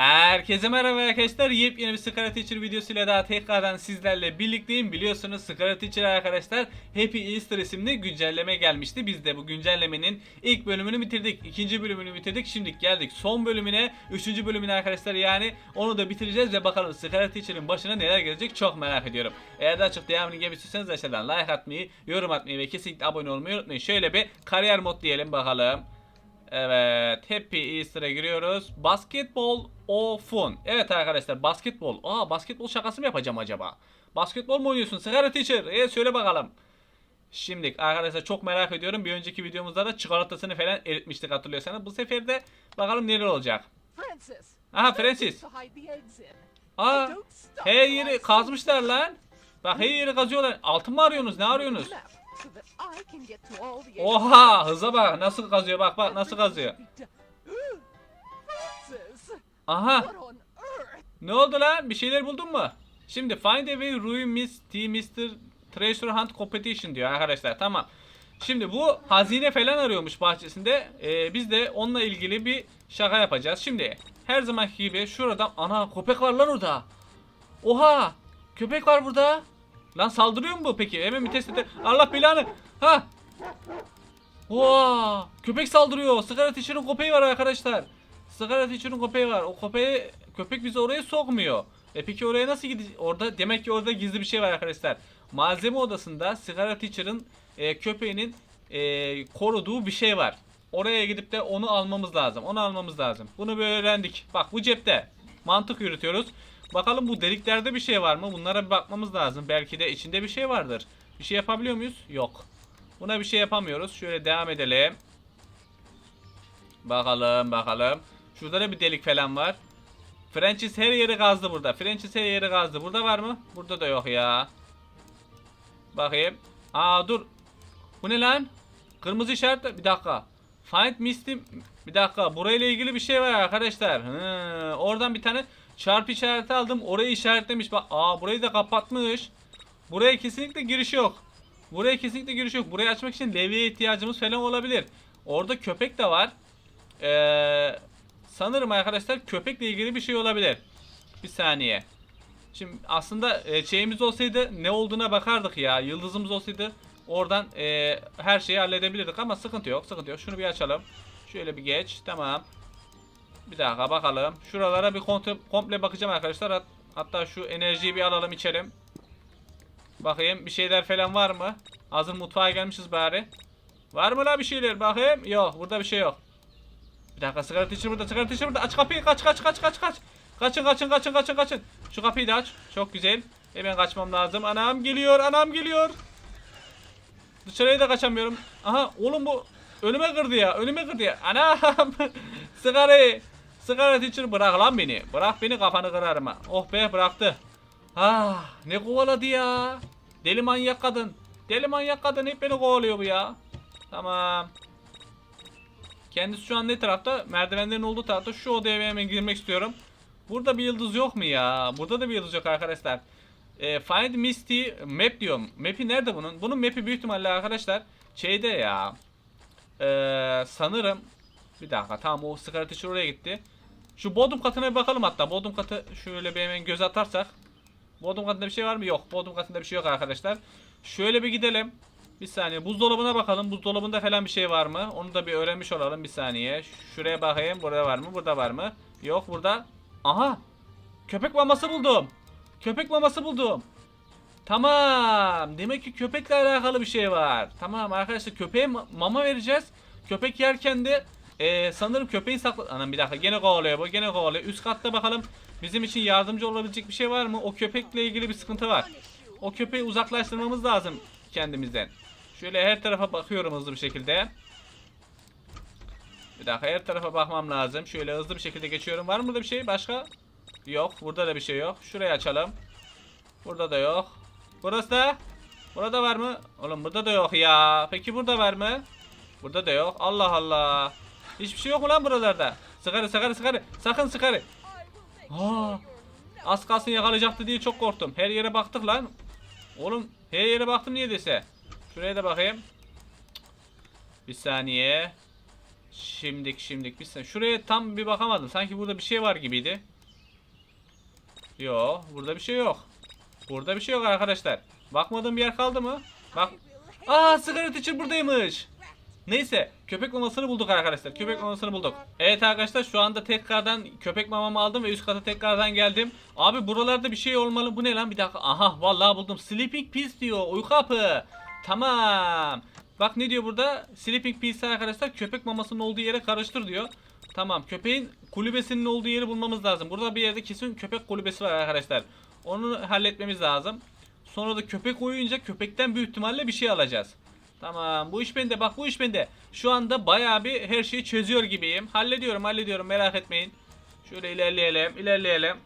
Herkese merhaba arkadaşlar. Yepyeni bir Scara Teacher videosuyla daha tekrardan sizlerle birlikteyim. Biliyorsunuz Scara Teacher arkadaşlar Happy Easter isimli güncelleme gelmişti. Biz de bu güncellemenin ilk bölümünü bitirdik. ikinci bölümünü bitirdik. Şimdi geldik son bölümüne. Üçüncü bölümüne arkadaşlar yani onu da bitireceğiz ve bakalım Scara Teacher'ın başına neler gelecek çok merak ediyorum. Eğer daha çok devamını gelmek istiyorsanız aşağıdan like atmayı, yorum atmayı ve kesinlikle abone olmayı unutmayın. Şöyle bir kariyer mod diyelim bakalım. Evet, Happy Easter'a giriyoruz. Basketbol o fun. Evet arkadaşlar, basketbol. Aa, basketbol şakası mı yapacağım acaba? Basketbol mu oynuyorsun? Sigara teacher. E söyle bakalım. Şimdi arkadaşlar çok merak ediyorum. Bir önceki videomuzda da çikolatasını falan eritmiştik hatırlıyorsanız. Bu sefer de bakalım neler olacak. Francis. Aha Francis. Aa, her yeri kazmışlar lan. Bak her yeri kazıyorlar. Altın mı arıyorsunuz? Ne arıyorsunuz? Oha, hıza bak. Nasıl kazıyor? Bak bak nasıl kazıyor. Aha. Ne oldu lan? Bir şeyler buldun mu? Şimdi find a way ruin Miss T Mr. Treasure Hunt Competition diyor arkadaşlar. Tamam. Şimdi bu hazine falan arıyormuş bahçesinde. Ee, biz de onunla ilgili bir şaka yapacağız. Şimdi her zamanki gibi şuradan ana köpek var lan orada. Oha! Köpek var burada. Lan saldırıyor mu bu peki? Hemen bir test edelim. Allah belanı. Ha! Oha! Köpek saldırıyor. Sigara Teacher'ın köpeği var arkadaşlar. Sigara Teacher'ın köpeği var. O köpeği köpek bizi oraya sokmuyor. E peki oraya nasıl gideceğiz? Orada demek ki orada gizli bir şey var arkadaşlar. Malzeme odasında Sigara Teacher'ın e, köpeğinin e, koruduğu bir şey var. Oraya gidip de onu almamız lazım. Onu almamız lazım. Bunu bir öğrendik. Bak bu cepte. Mantık yürütüyoruz. Bakalım bu deliklerde bir şey var mı? Bunlara bir bakmamız lazım. Belki de içinde bir şey vardır. Bir şey yapabiliyor muyuz? Yok. Buna bir şey yapamıyoruz. Şöyle devam edelim. Bakalım bakalım. Şurada da bir delik falan var. Francis her yeri kazdı burada. Francis her yeri kazdı. Burada var mı? Burada da yok ya. Bakayım. Aa dur. Bu ne lan? Kırmızı işaret. Bir dakika. Find Misty. Bir dakika. Burayla ilgili bir şey var arkadaşlar. Hı, oradan bir tane çarpı işareti aldım. Orayı işaretlemiş. Bak, aa burayı da kapatmış. Buraya kesinlikle giriş yok. Buraya kesinlikle giriş yok. Burayı açmak için levyeye ihtiyacımız falan olabilir. Orada köpek de var. Ee, sanırım arkadaşlar köpekle ilgili bir şey olabilir. Bir saniye. Şimdi aslında e, şeyimiz olsaydı ne olduğuna bakardık ya. Yıldızımız olsaydı oradan e, her şeyi halledebilirdik ama sıkıntı yok. Sıkıntı yok. Şunu bir açalım. Şöyle bir geç. Tamam. Bir dakika bakalım. Şuralara bir komple, komple bakacağım arkadaşlar. Hat- hatta şu enerjiyi bir alalım içelim. Bakayım bir şeyler falan var mı? Hazır mutfağa gelmişiz bari. Var mı la bir şeyler? Bakayım. Yok burada bir şey yok. Bir dakika sigara teacher burada sigara teacher burada. Aç kapıyı kaç kaç kaç kaç kaç. Kaçın kaçın kaçın kaçın kaçın. Şu kapıyı da aç. Çok güzel. Hemen kaçmam lazım. Anam geliyor anam geliyor. Dışarıya da kaçamıyorum. Aha oğlum bu önüme kırdı ya önüme kırdı ya. Anam sigarayı. Sigara teacher bırak lan beni. Bırak beni kafanı kırarım ha. Oh be bıraktı. Ah ne kovaladı ya. Deli manyak kadın. Deli manyak kadın hep beni kovalıyor bu ya. Tamam. Kendisi şu an ne tarafta? Merdivenlerin olduğu tarafta. Şu odaya hemen girmek istiyorum. Burada bir yıldız yok mu ya? Burada da bir yıldız yok arkadaşlar. E, Find Misty Map diyorum. Map'i nerede bunun? Bunun map'i büyük ihtimalle arkadaşlar şeyde ya. E, sanırım bir dakika tamam o sigara teacher oraya gitti. Şu bodrum katına bir bakalım hatta. Bodrum katı şöyle bir hemen göz atarsak. Bodrum katında bir şey var mı? Yok. Bodrum katında bir şey yok arkadaşlar. Şöyle bir gidelim. Bir saniye. Buzdolabına bakalım. Buzdolabında falan bir şey var mı? Onu da bir öğrenmiş olalım bir saniye. Şuraya bakayım. Burada var mı? Burada var mı? Yok burada. Aha. Köpek maması buldum. Köpek maması buldum. Tamam. Demek ki köpekle alakalı bir şey var. Tamam arkadaşlar köpeğe ma- mama vereceğiz. Köpek yerken de eee, sanırım köpeği sakla... Anam bir dakika gene kovalıyor bu gene kovalıyor. Üst katta bakalım bizim için yardımcı olabilecek bir şey var mı? O köpekle ilgili bir sıkıntı var. O köpeği uzaklaştırmamız lazım kendimizden. Şöyle her tarafa bakıyorum hızlı bir şekilde. Bir dakika her tarafa bakmam lazım. Şöyle hızlı bir şekilde geçiyorum. Var mı burada bir şey başka? Yok. Burada da bir şey yok. Şurayı açalım. Burada da yok. Burası da. Burada var mı? Oğlum burada da yok ya. Peki burada var mı? Burada da yok. Allah Allah. Hiçbir şey yok mu lan buralarda? Sıkarı sıkarı sıkarı. Sakın sıkarı. Aa, az kalsın yakalayacaktı diye çok korktum. Her yere baktık lan. Oğlum her yere baktım niye dese. Şuraya da bakayım. Bir saniye. Şimdik şimdik bir saniye. Şuraya tam bir bakamadım. Sanki burada bir şey var gibiydi. Yo burada bir şey yok. Burada bir şey yok arkadaşlar. Bakmadığım bir yer kaldı mı? Bak. Aa sigara için buradaymış. Neyse köpek mamasını bulduk arkadaşlar. Köpek mamasını bulduk. Evet arkadaşlar şu anda tekrardan köpek mamamı aldım ve üst kata tekrardan geldim. Abi buralarda bir şey olmalı. Bu ne lan bir dakika. Aha vallahi buldum. Sleeping Piece diyor. Uyku hapı. Tamam. Bak ne diyor burada? Sleeping Piece arkadaşlar köpek mamasının olduğu yere karıştır diyor. Tamam köpeğin kulübesinin olduğu yeri bulmamız lazım. Burada bir yerde kesin köpek kulübesi var arkadaşlar. Onu halletmemiz lazım. Sonra da köpek uyuyunca köpekten büyük ihtimalle bir şey alacağız. Tamam bu iş bende bak bu iş bende. Şu anda bayağı bir her şeyi çözüyor gibiyim. Hallediyorum hallediyorum merak etmeyin. Şöyle ilerleyelim ilerleyelim.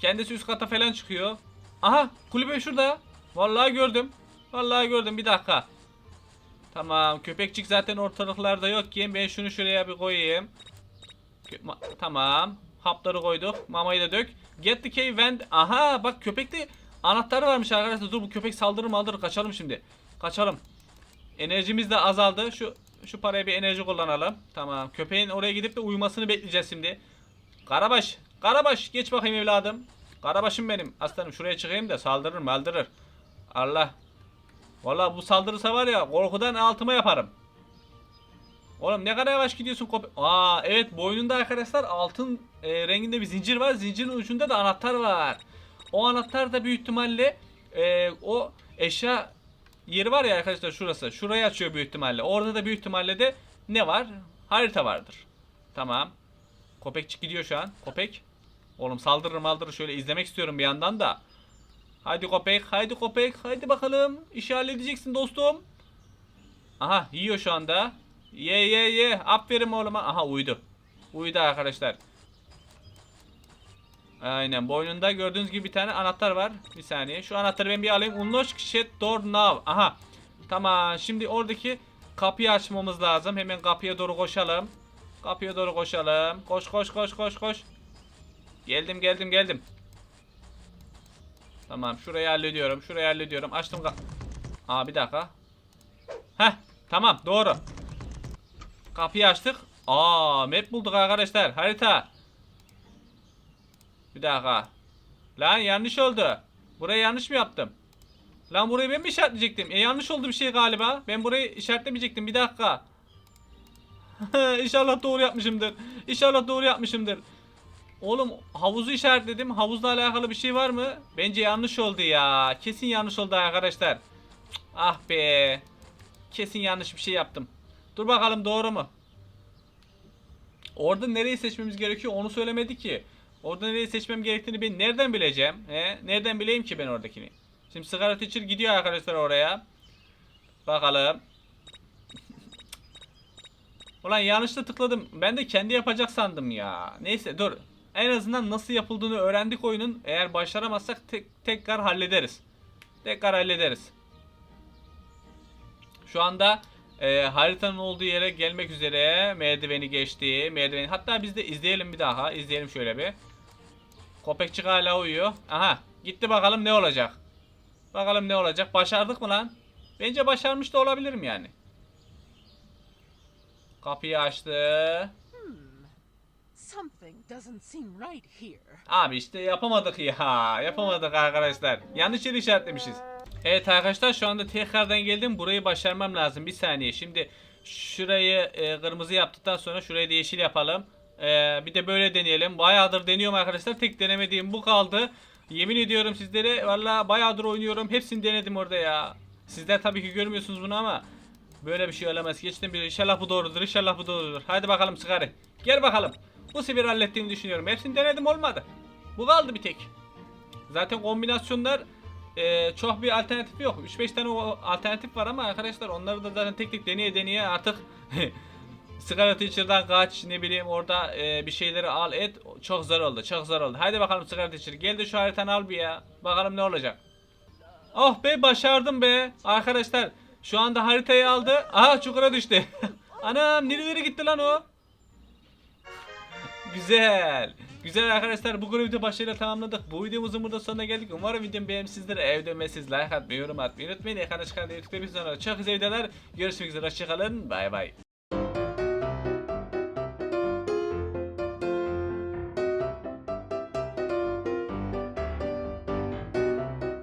Kendisi üst kata falan çıkıyor. Aha kulübe şurada. Vallahi gördüm. Vallahi gördüm bir dakika. Tamam köpekçik zaten ortalıklarda yok ki ben şunu şuraya bir koyayım. Tamam. Hapları koyduk. Mamayı da dök. Get the cave and... Aha bak köpekte anahtarı varmış arkadaşlar. Dur bu köpek saldırır maldırır. Kaçalım şimdi. Kaçalım. Enerjimiz de azaldı. Şu şu paraya bir enerji kullanalım. Tamam. Köpeğin oraya gidip de uyumasını bekleyeceğiz şimdi. Karabaş. Karabaş. Geç bakayım evladım. Karabaşım benim. Aslanım şuraya çıkayım da saldırır maldırır. Allah. Vallahi bu saldırırsa var ya korkudan altıma yaparım. Oğlum ne kadar yavaş gidiyorsun köpek. Aa evet boynunda arkadaşlar altın e, renginde bir zincir var. Zincirin ucunda da anahtar var. O anahtar da büyük ihtimalle e, o eşya yeri var ya arkadaşlar şurası. Şurayı açıyor büyük ihtimalle. Orada da büyük ihtimalle de ne var? Harita vardır. Tamam. Köpekçik gidiyor şu an. Köpek. Oğlum saldırır maldırır şöyle izlemek istiyorum bir yandan da. Haydi köpek, haydi köpek, haydi bakalım. İşi halledeceksin dostum. Aha yiyor şu anda. Ye ye ye. Aferin oğluma. Aha uyudu. Uyudu arkadaşlar. Aynen boynunda gördüğünüz gibi bir tane anahtar var. Bir saniye. Şu anahtarı ben bir alayım. Unlock shit door now. Aha. Tamam. Şimdi oradaki kapıyı açmamız lazım. Hemen kapıya doğru koşalım. Kapıya doğru koşalım. Koş koş koş koş koş. Geldim geldim geldim. Tamam şurayı hallediyorum. Şurayı hallediyorum. Açtım Aa bir dakika. Heh tamam doğru. Kapıyı açtık. Aa map bulduk arkadaşlar. Harita. Bir dakika. Lan yanlış oldu. Burayı yanlış mı yaptım? Lan burayı ben mi işaretleyecektim? E yanlış oldu bir şey galiba. Ben burayı işaretlemeyecektim. Bir dakika. İnşallah doğru yapmışımdır. İnşallah doğru yapmışımdır. Oğlum havuzu işaretledim. Havuzla alakalı bir şey var mı? Bence yanlış oldu ya. Kesin yanlış oldu arkadaşlar. Ah be. Kesin yanlış bir şey yaptım. Dur bakalım doğru mu? Orada nereyi seçmemiz gerekiyor onu söylemedi ki. Orada nereyi seçmem gerektiğini ben nereden bileceğim? He? Nereden bileyim ki ben oradakini? Şimdi sigara teacher gidiyor arkadaşlar oraya. Bakalım. Ulan yanlışla tıkladım. Ben de kendi yapacak sandım ya. Neyse dur. En azından nasıl yapıldığını öğrendik oyunun. Eğer başaramazsak tek, tekrar hallederiz. Tekrar hallederiz. Şu anda e, haritanın olduğu yere gelmek üzere merdiveni geçti. Merdiveni. Hatta biz de izleyelim bir daha. İzleyelim şöyle bir. Köpekçik hala uyuyor. Aha. Gitti bakalım ne olacak. Bakalım ne olacak. Başardık mı lan? Bence başarmış da olabilirim yani. Kapıyı açtı. Something doesn't seem right here. Abi işte yapamadık ya. Yapamadık arkadaşlar. Yanlış yeri işaretlemişiz. Evet arkadaşlar şu anda tekrardan geldim. Burayı başarmam lazım. Bir saniye. Şimdi şurayı e, kırmızı yaptıktan sonra şurayı da yeşil yapalım. E, bir de böyle deneyelim. Bayağıdır deniyorum arkadaşlar. Tek denemediğim bu kaldı. Yemin ediyorum sizlere valla bayağıdır oynuyorum. Hepsini denedim orada ya. Sizler tabii ki görmüyorsunuz bunu ama böyle bir şey olamaz. Geçtim bir inşallah bu doğrudur. İnşallah bu doğrudur. Hadi bakalım çıkarı. Gel bakalım. Bu sefer hallettiğini düşünüyorum. Hepsini denedim olmadı. Bu kaldı bir tek. Zaten kombinasyonlar e, çok bir alternatif yok. 3-5 tane alternatif var ama arkadaşlar onları da zaten tek tek deneye deneye artık sigara teacher'dan kaç ne bileyim orada e, bir şeyleri al et çok zor oldu çok zor oldu. Haydi bakalım sigara teacher gel de şu haritanı al bir ya. Bakalım ne olacak. Oh be başardım be. Arkadaşlar şu anda haritayı aldı. Aha çukura düştü. Anam nerelere gitti lan o? Güzel. Güzel arkadaşlar bu videoyu başarıyla tamamladık. Bu videomuzun burada sonuna geldik. Umarım videom beğenmişsinizdir. Evde ve siz like atmayı, yorum atmayı unutmayın. Ekrana çıkan YouTube'da bir sonra çok güzel videolar. Görüşmek üzere. Hoşçakalın. Bay bay.